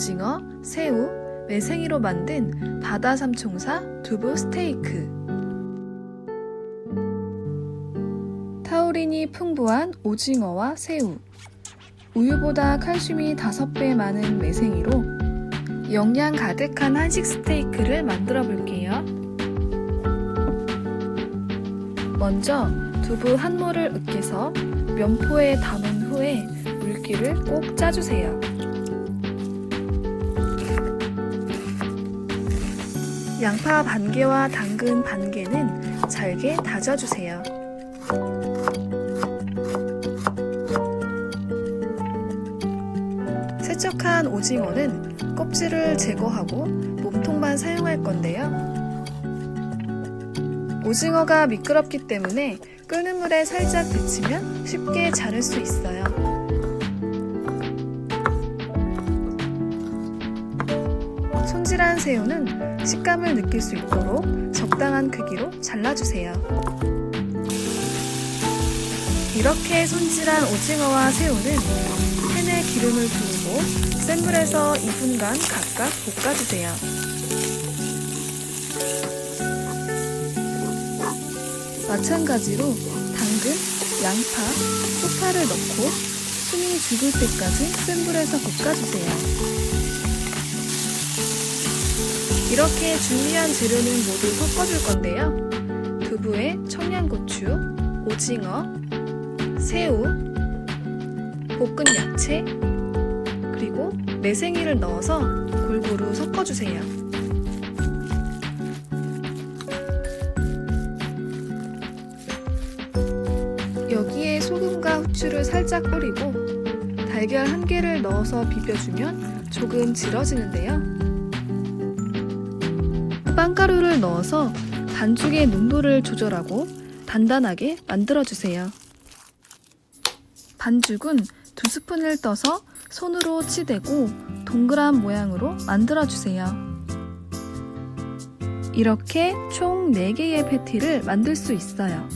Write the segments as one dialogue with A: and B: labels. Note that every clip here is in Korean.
A: 오징어, 새우, 매생이로 만든 바다 삼총사 두부 스테이크. 타우린이 풍부한 오징어와 새우, 우유보다 칼슘이 5배 많은 매생이로 영양 가득한 한식 스테이크를 만들어 볼게요. 먼저 두부 한 모를 으깨서 면포에 담은 후에 물기를 꼭 짜주세요. 양파 반 개와 당근 반 개는 잘게 다져주세요. 세척한 오징어는 껍질을 제거하고 몸통만 사용할 건데요. 오징어가 미끄럽기 때문에 끓는 물에 살짝 데치면 쉽게 자를 수 있어요. 손질한 새우는 식감을 느낄 수 있도록 적당한 크기로 잘라주세요. 이렇게 손질한 오징어와 새우는 팬에 기름을 두르고 센 불에서 2분간 각각 볶아주세요. 마찬가지로 당근, 양파, 소파를 넣고 숨이 죽을 때까지 센 불에서 볶아주세요. 이렇게 준비한 재료는 모두 섞어줄 건데요. 두부에 청양고추, 오징어, 새우, 볶은 야채, 그리고 매생이를 넣어서 골고루 섞어주세요. 여기에 소금과 후추를 살짝 뿌리고 달걀 한 개를 넣어서 비벼주면 조금 질어지는데요. 빵가루를 넣어서 반죽의 농도를 조절하고 단단하게 만들어주세요. 반죽은 두 스푼을 떠서 손으로 치대고 동그란 모양으로 만들어주세요. 이렇게 총 4개의 패티를 만들 수 있어요.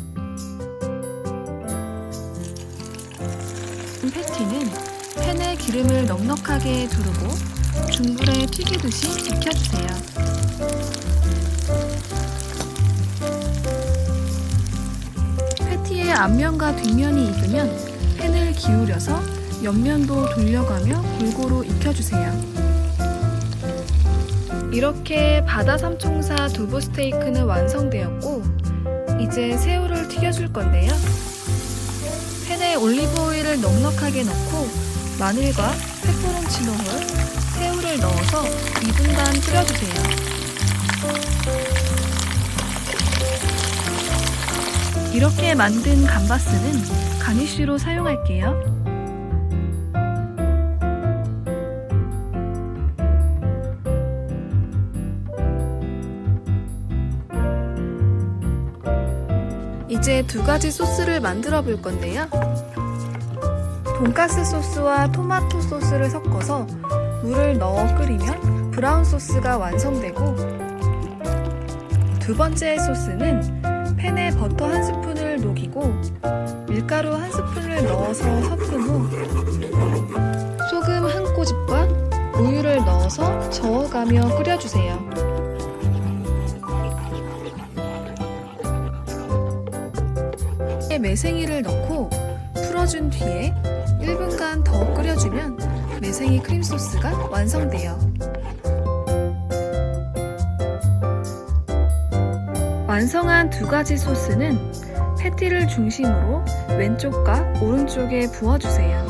A: 패티는 팬에 기름을 넉넉하게 두르고 중불에 튀기듯이 익혀주세요. 앞면과 뒷면이 익으면 팬을 기울여서 옆면도 돌려가며 골고루 익혀주세요. 이렇게 바다 삼총사 두부 스테이크는 완성되었고 이제 새우를 튀겨줄 건데요. 팬에 올리브 오일을 넉넉하게 넣고 마늘과 페퍼론치노홀, 새우를 넣어서 2분간 끓여주세요. 이렇게 만든 감바스는 가니쉬로 사용할게요. 이제 두 가지 소스를 만들어 볼 건데요. 돈가스 소스와 토마토 소스를 섞어서 물을 넣어 끓이면 브라운 소스가 완성되고 두 번째 소스는 팬에 버터 한 스푼을 녹이고 밀가루 한 스푼을 넣어서 섞은 후 소금 한 꼬집과 우유를 넣어서 저어가며 끓여주세요. 매생이를 넣고 풀어준 뒤에 1분간 더 끓여주면 매생이 크림 소스가 완성돼요. 완성한 두 가지 소스는 패티를 중심으로 왼쪽과 오른쪽에 부어주세요.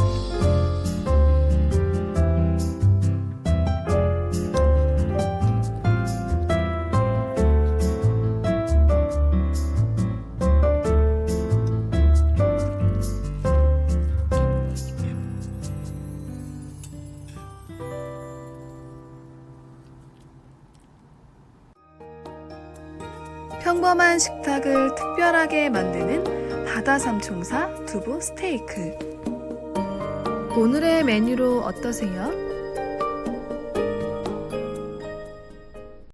A: 평범한 식탁을 특별하게 만드는 바다 삼총사 두부 스테이크. 오늘의 메뉴로 어떠세요?